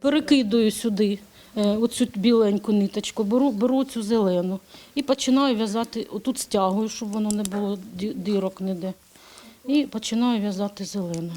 Перекидую сюди е, оцю біленьку ниточку, беру, беру цю зелену і починаю в'язати, отут стягую, щоб воно не було ді- дірок ніде. І починаю в'язати зеленою.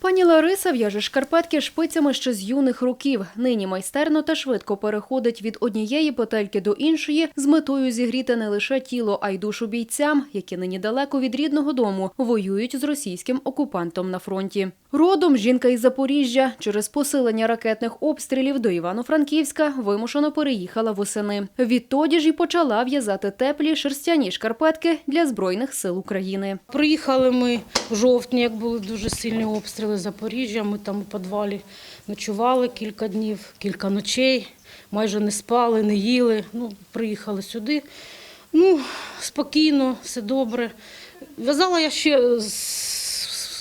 Пані Лариса в'яже шкарпетки шпицями ще з юних років. Нині майстерно та швидко переходить від однієї петельки до іншої з метою зігріти не лише тіло, а й душу бійцям, які нині далеко від рідного дому воюють з російським окупантом на фронті. Родом жінка із Запоріжжя через посилення ракетних обстрілів до Івано-Франківська вимушено переїхала восени. Відтоді ж і почала в'язати теплі шерстяні шкарпетки для збройних сил України. Приїхали ми в жовтні, як були дуже сильні обстріли Запоріжжя. Ми там у підвалі ночували кілька днів, кілька ночей, майже не спали, не їли. Ну, приїхали сюди. Ну, спокійно, все добре. В'язала я ще з-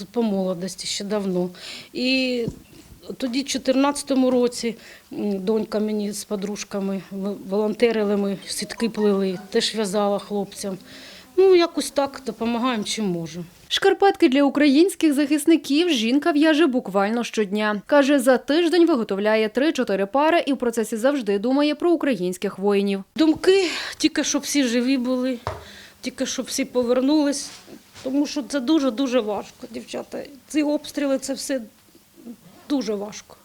по молодості, ще давно. І тоді, в 2014 році, донька мені з подружками волонтерили, ми сітки плели, теж в'язала хлопцям. Ну, якось так допомагаємо, чим можемо. Шкарпетки для українських захисників жінка в'яже буквально щодня. Каже, за тиждень виготовляє 3-4 пари і в процесі завжди думає про українських воїнів. Думки тільки щоб всі живі були, тільки щоб всі повернулись, тому що це дуже-дуже важко, дівчата. Ці обстріли це все дуже важко.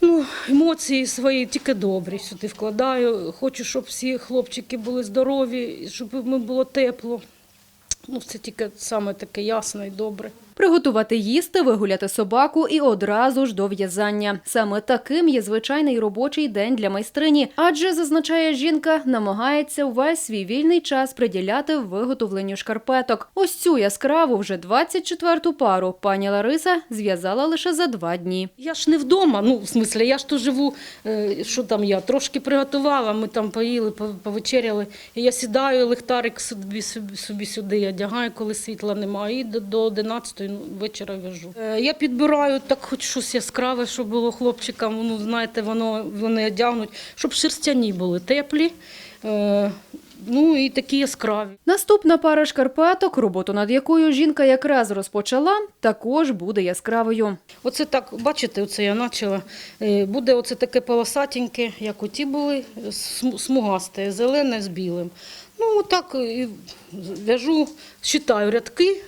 Ну, емоції свої тільки добрі сюди вкладаю. Хочу, щоб всі хлопчики були здорові, щоб їм було тепло. Ну, це тільки саме таке ясне і добре. Приготувати їсти, вигуляти собаку і одразу ж до в'язання. Саме таким є звичайний робочий день для майстрині, адже зазначає жінка, намагається увесь свій вільний час приділяти виготовленню шкарпеток. Ось цю яскраву вже 24-ту пару пані Лариса зв'язала лише за два дні. Я ж не вдома, ну, в смислі, я ж тут живу, е, що там я, трошки приготувала, ми там поїли, по- повечеряли. І я сідаю, ліхтарик собі, собі, собі сюди одягаю, коли світла немає, і до, до 11 ну, вечора в'яжу. Е, Я підбираю так хоч щось яскраве, щоб було хлопчикам, ну, знаєте, воно, вони одягнуть, щоб шерстяні були теплі, е, ну і такі яскраві. Наступна пара шкарпеток, роботу над якою жінка якраз розпочала, також буде яскравою. Оце так, бачите, оце я почала. Е, Буде оце таке полосатеньке, як оті були, смугасте, зелене з білим. Ну, отак і в'яжу, считаю рядки,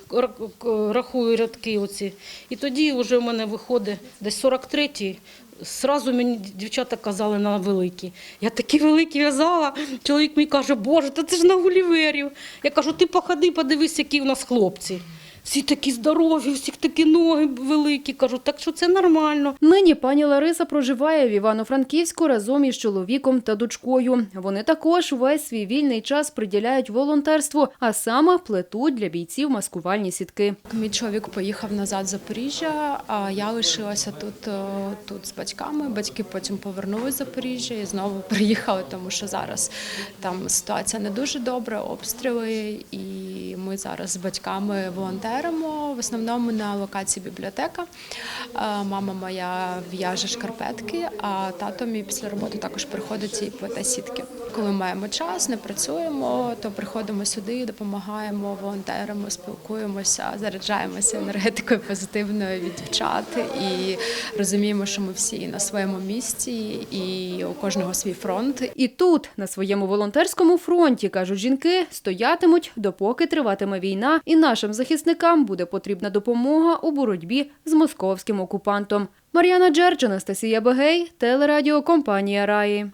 рахую рядки оці. І тоді вже в мене виходить десь 43-й. Сразу мені дівчата казали на великі. Я такі великі в'язала. Чоловік мій каже, боже, та це ж на гуліверів. Я кажу, ти походи, подивись, які в нас хлопці. Всі такі здорові, всіх такі ноги великі. Кажу, так що це нормально. Нині пані Лариса проживає в Івано-Франківську разом із чоловіком та дочкою. Вони також весь свій вільний час приділяють волонтерству, а саме плетуть для бійців маскувальні сітки. Мій чоловік поїхав назад в Запоріжжя, а я лишилася тут, е, тут з батьками. Батьки потім повернулися з Запоріжжя і знову приїхали, тому що зараз там ситуація не дуже добра, обстріли, і ми зараз з батьками волонтеримо. В основному на локації бібліотека. Е, Мама моя в'яже шкарпетки, а тато мій після роботи також приходить і плете сітки. Коли маємо час, не працюємо, то приходимо сюди, допомагаємо волонтерам, спілкуємося, заряджаємося енергетикою позитивною від дівчат і розуміємо, що ми всі на своєму місці, і у кожного свій фронт. І тут, на своєму волонтерському фронті, кажуть жінки, стоятимуть, допоки триватиме війна, і нашим захисникам буде потрібна допомога у боротьбі з московським окупантом. Мар'яна Джерч, Анастасія Бегей, телерадіокомпанія Раї.